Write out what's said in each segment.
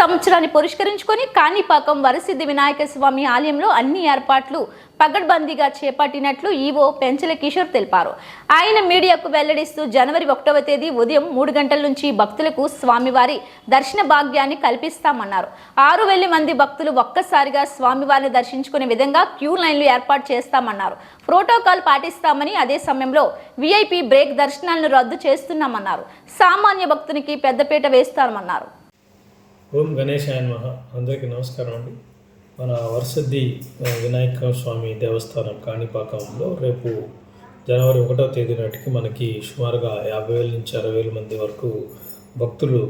సంవత్సరాన్ని పురస్కరించుకొని కాణిపాకం వరసిద్ధి వినాయక స్వామి ఆలయంలో అన్ని ఏర్పాట్లు పగడ్బందీగా చేపట్టినట్లు ఈవో పెంచల కిషోర్ తెలిపారు. ఆయన మీడియాకు వెల్లడిస్తూ జనవరి ఒకటవ తేదీ ఉదయం మూడు గంటల నుంచి భక్తులకు స్వామివారి దర్శన భాగ్యాన్ని కల్పిస్తామన్నారు. ఆరు వేల మంది భక్తులు ఒక్కసారిగా స్వామివారిని దర్శించుకునే విధంగా క్యూ లైన్లు ఏర్పాటు చేస్తామన్నారు. ప్రోటోకాల్ పాటిస్తామని అదే సమయంలో విఐపి బ్రేక్ దర్శనాలను రద్దు చేస్తున్నామన్నారు. సామాన్య భక్తునికి పెద్దపీట వేస్తామన్నారు. ఓం గణేశాయ నమః. అందరికీ నమస్కారం అండి. మన వరసద్ది వినాయక స్వామి దేవస్థానం కాణిపాకంలో రేపు జనవరి ఒకటో తేదీ నాటికి మనకి సుమారుగా యాభై వేల నుంచి అరవై వేల మంది వరకు భక్తులు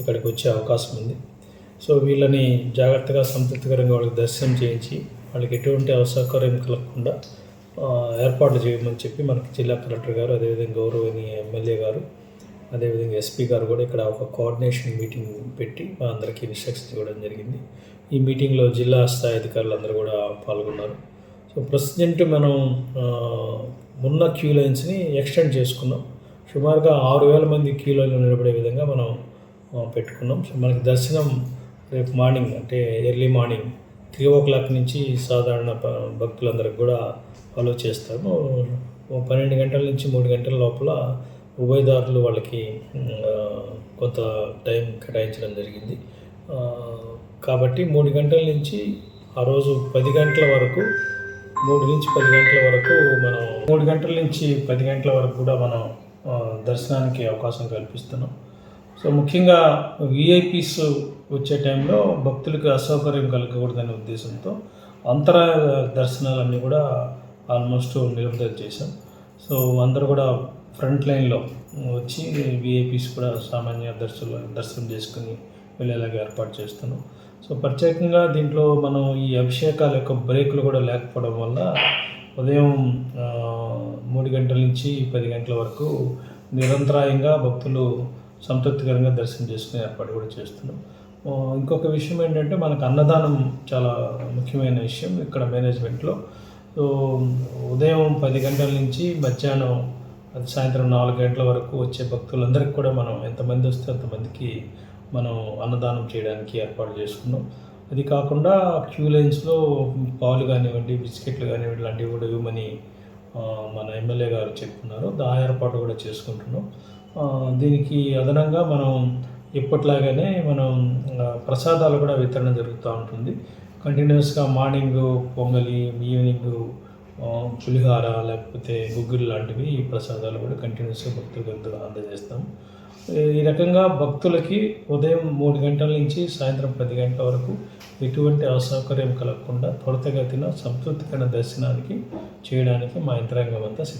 ఇక్కడికి వచ్చే అవకాశం ఉంది. సో వీళ్ళని జాగ్రత్తగా సంతృప్తికరంగా వాళ్ళకి దర్శనం చేయించి వాళ్ళకి ఎటువంటి అసౌకర్యం కలగకుండా ఏర్పాట్లు చేయమని చెప్పి మనకి జిల్లా కలెక్టర్ గారు అదేవిధంగా గౌరవనీయ ఎమ్మెల్యే గారు అదేవిధంగా ఎస్పీ గారు కూడా ఇక్కడ ఒక కోఆర్డినేషన్ మీటింగ్ పెట్టి మా అందరికీ ఇన్స్ట్రక్షన్స్ ఇవ్వడం జరిగింది. ఈ మీటింగ్లో జిల్లా స్థాయి అధికారులు అందరూ కూడా పాల్గొన్నారు. సో ప్రజెంట్ మనం ఉన్న క్యూ లైన్స్ని ఎక్స్టెండ్ చేసుకున్నాం. సుమారుగా ఆరు వేల మంది క్యూ లైన్లో నిలబడే విధంగా మనం పెట్టుకున్నాం. సో మనకి దర్శనం రేపు మార్నింగ్ అంటే early morning three o'clock నుంచి సాధారణ భక్తులందరికి కూడా ఫాలో చేస్తాము. ఓ పన్నెండు గంటల నుంచి మూడు గంటల లోపల ఉభయదారులు వాళ్ళకి కొంత టైం కేటాయించడం జరిగింది. కాబట్టి మూడు గంటల నుంచి ఆ రోజు పది గంటల వరకు మూడు నుంచి పది గంటల వరకు మనం మూడు గంటల నుంచి పది గంటల వరకు కూడా మనం దర్శనానికి అవకాశం కల్పిస్తున్నాం. సో ముఖ్యంగా విఐపీస్ వచ్చే టైంలో భక్తులకు అసౌకర్యం కలగకూడదనే ఉద్దేశంతో అంతర దర్శనాలన్నీ కూడా ఆల్మోస్ట్ నిలుపుదల చేశాం. సో అందరూ కూడా ఫ్రంట్ లైన్లో వచ్చి విఐపీస్ కూడా సామాన్య దర్శన దర్శనం చేసుకుని వెళ్ళేలాగా ఏర్పాటు చేస్తున్నాం సో ప్రత్యేకంగా దీంట్లో మనం ఈ అభిషేకాల యొక్క బ్రేకులు కూడా లేకపోవడం వల్ల ఉదయం మూడు గంటల నుంచి పది గంటల వరకు నిరంతరాయంగా భక్తులు సంతృప్తికరంగా దర్శనం చేసుకునే ఏర్పాటు కూడా చేస్తున్నాం ఇంకొక విషయం ఏంటంటే మనకు అన్నదానం చాలా ముఖ్యమైన విషయం ఇక్కడ మేనేజ్మెంట్లో. ఉదయం పది గంటల నుంచి మధ్యాహ్నం అది సాయంత్రం నాలుగు గంటల వరకు వచ్చే భక్తులందరికీ కూడా మనం ఎంతమంది వస్తే అంతమందికి మనం అన్నదానం చేయడానికి ఏర్పాటు చేసుకున్నాం. అది కాకుండా క్యూ లైన్స్లో పాలు కానివ్వండి బిస్కెట్లు కానివ్వండి లాంటివి కూడా ఇవ్వమని మన ఎమ్మెల్యే గారు చెప్తున్నారు. దా ఏర్పాటు కూడా చేసుకుంటున్నాం. దీనికి అదనంగా మనం ఎప్పట్లాగానే మనం ప్రసాదాలు కూడా వితరణ జరుగుతూ ఉంటుంది. కంటిన్యూస్గా మార్నింగ్ పొంగలి ఈవినింగ్ పులిహార లేకపోతే గుగ్గిళ్ళు లాంటివి ఈ ప్రసాదాలు కూడా కంటిన్యూస్గా భక్తులకు అంద- అందజేస్తాం. ఈ రకంగా భక్తులకి ఉదయం మూడు గంటల నుంచి సాయంత్రం పది గంటల వరకు ఎటువంటి అసౌకర్యం కలగకుండా త్వరితగతిన సంతృప్తికరణ దర్శనానికి చేయడానికి మా యంత్రాంగం అంతా సిద్ధం.